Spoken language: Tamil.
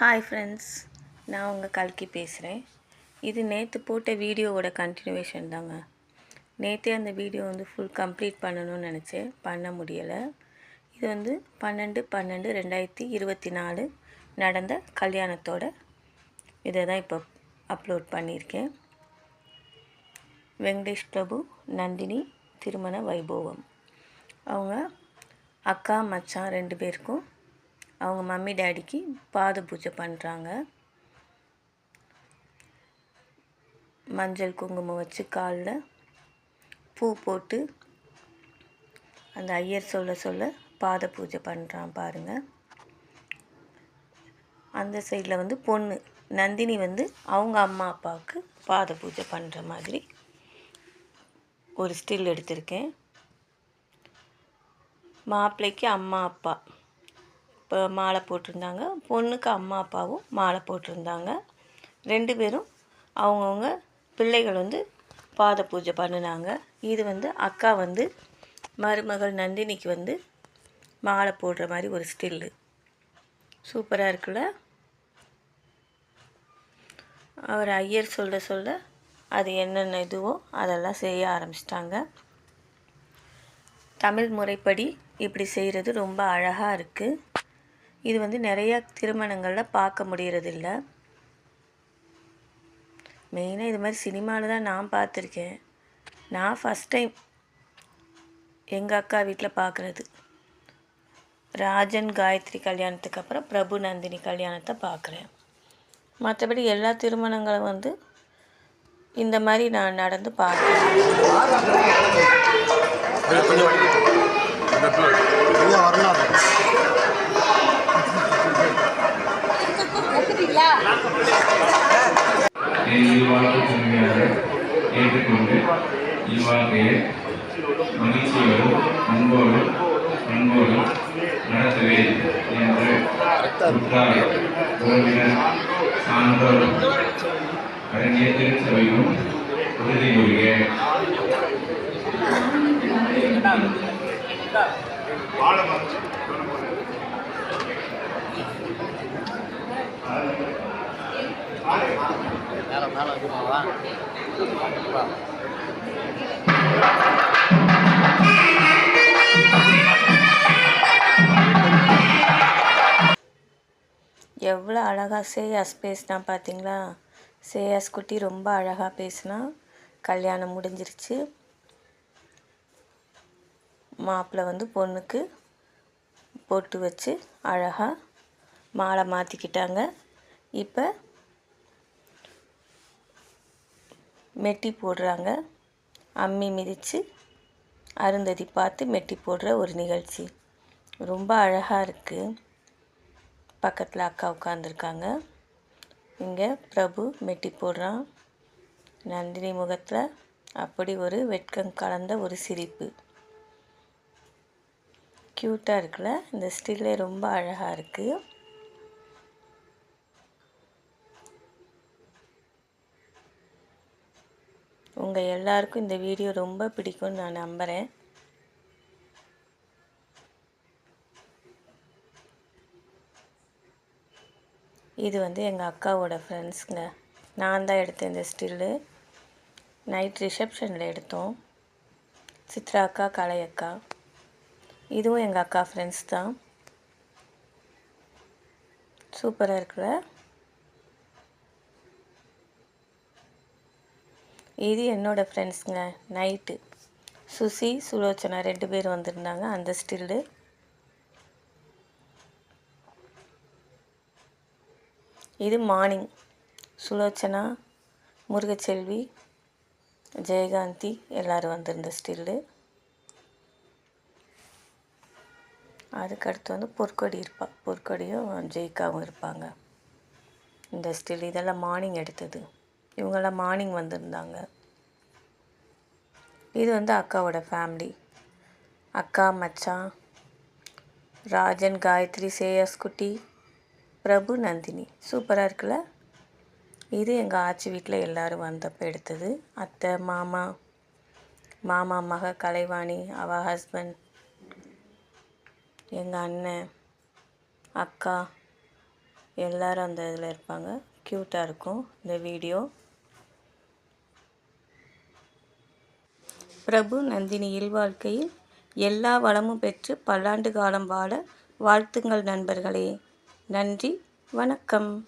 ஹாய் ஃப்ரெண்ட்ஸ் நான் உங்கள் கல்கி பேசுகிறேன் இது நேற்று போட்ட வீடியோவோட கண்டினியூவேஷன் தாங்க. நேற்றே அந்த வீடியோ வந்து ஃபுல் கம்ப்ளீட் பண்ணணும்னு நினச்சேன். பண்ண முடியலை. இது வந்து பன்னெண்டு பன்னெண்டு ரெண்டாயிரத்தி இருபத்தி நாலு நடந்த கல்யாணத்தோட இதை தான் இப்போ அப்லோட் பண்ணியிருக்கேன். வெங்கடேஷ் பிரபு நந்தினி திருமண வைபோகம் அவங்க அக்கா மச்சான் ரெண்டு பேருக்கும் அவங்க மம்மி டேடிக்கு பாத பூஜை பண்ணுறாங்க மஞ்சள் குங்குமம் வச்சு காலில் பூ போட்டு அந்த ஐயர் சொல்ல சொல்ல பாத பூஜை பண்ணுறான் பாருங்கள் அந்த சைடில் வந்து பொண்ணு நந்தினி வந்து அவங்க அம்மா அப்பாவுக்கு பாத பூஜை பண்ணுற மாதிரி ஒரு ஸ்டில் எடுத்திருக்கேன். மாப்பிள்ளைக்கு அம்மா அப்பா. இப்போ மாலை போட்டிருந்தாங்க. பொண்ணுக்கு அம்மா அப்பாவும் மாலை போட்டிருந்தாங்க. ரெண்டு பேரும் அவங்கவுங்க பிள்ளைகள் வந்து பாத பூஜை பண்ணினாங்க. இது வந்து அக்கா வந்து மருமகள் நந்தினிக்கு வந்து மாலை போடுற மாதிரி ஒரு ஸ்டில்லு. சூப்பராக இருக்குல்ல? அவர் ஐயர் சொல்ல சொல்ல அது என்னென்ன இதுவோ அதெல்லாம் செய்ய ஆரம்பிச்சிட்டாங்க. தமிழ் முறைப்படி இப்படி செய்கிறது ரொம்ப அழகாக இருக்குது இது வந்து நிறைய திருமணங்களில் பார்க்க முடியறதில்ல. மெயினாக இது மாதிரி சினிமாவில் தான் நான் பார்த்துருக்கேன். நான் ஃபஸ்ட் டைம் எங்கள் அக்கா வீட்டில் பார்க்குறது. ராஜன் காயத்ரி கல்யாணத்துக்கு அப்புறம் பிரபு நந்தினி கல்யாணத்தை பார்க்குறேன். மற்றபடி எல்லா திருமணங்களும் வந்து இந்த மாதிரி நான் நடந்து பார்க்குறேன். வரலாம் இல்வாழ்வு ஏற்றுக்கொண்டு இல்வாழ்க்கையை மகிழ்ச்சியோடு அன்போடு அன்போடு நடத்துவேன் என்று உற்றார் உறவினர் சான்றோர் அடங்கிய திருச்சபையும் உறுதி மேலே மேலே இருக்குமாவா? எவ்வளோ அழகாக சேயாஸ் பேசினா பார்த்தீங்களா சேயாஸ் குட்டி ரொம்ப அழகாக பேசினா கல்யாணம் முடிஞ்சிருச்சு. மாப்பிள்ளை வந்து பொண்ணுக்கு பொட்டு வச்சு அழகாக மாலை மாற்றிக்கிட்டாங்க இப்போ மெட்டி போடுறாங்க. அம்மி மிதித்து அருந்ததி பார்த்து மெட்டி போடுற ஒரு நிகழ்ச்சி. ரொம்ப அழகாக இருக்குது பக்கத்தில் அக்கா உட்காந்துருக்காங்க இங்கே பிரபு மெட்டி போடுறான். நந்தினி முகத்தில் அப்படி ஒரு வெட்கம் கலந்த ஒரு சிரிப்பு. க்யூட்டாக இருக்குல்ல? இந்த ஸ்டில்லே ரொம்ப அழகாக இருக்குது உங்கள் எல்லாருக்கும் இந்த வீடியோ ரொம்ப பிடிக்கும்னு நான் நம்புகிறேன் இது வந்து எங்கள் அக்காவோட ஃப்ரெண்ட்ஸுங்க நான் தான் எடுத்தேன் இந்த ஸ்டில்லு நைட் ரிசப்ஷனில் எடுத்தோம். சித்ரா அக்கா கலை அக்கா. இதுவும் எங்கள் அக்கா ஃப்ரெண்ட்ஸ் தான். சூப்பராக இருக்குல்ல? இது என்னோட ஃப்ரெண்ட்ஸுங்க நைட்டு சுசி சுலோச்சனா ரெண்டு பேர் வந்திருந்தாங்க. அந்த ஸ்டில்லு இது மார்னிங் சுலோச்சனா முருகச்செல்வி ஜெயகாந்தி எல்லோரும் வந்திருந்த ஸ்டில்லு அதுக்கடுத்து வந்து பொற்கொடி இருப்பா. பொற்கொடியும் ஜெயிக்காவும் இருப்பாங்க. இந்த ஸ்டில் இதெல்லாம் மார்னிங் எடுத்தது. இவங்கெல்லாம் மார்னிங் வந்திருந்தாங்க. இது வந்து அக்காவோட ஃபேமிலி அக்கா மச்சான் ராஜன் காயத்ரி சேயஸ் குட்டி பிரபு நந்தினி. சூப்பராக இருக்குல்ல? இது எங்கள் ஆச்சி வீட்டில் எல்லோரும் வந்தப்போ எடுத்தது. அத்தை மாமா மாமா மக கலைவாணி அவள் ஹஸ்பண்ட் எங்கள் அண்ணன் அக்கா எல்லோரும் அந்த இதில் இருப்பாங்க. க்யூட்டாக இருக்கும் இந்த வீடியோ பிரபு நந்தினி இல்வாழ்க்கையில் எல்லா வளமும் பெற்று பல்லாண்டு காலம் வாழ வாழ்த்துங்கள் நண்பர்களே. நன்றி. வணக்கம்.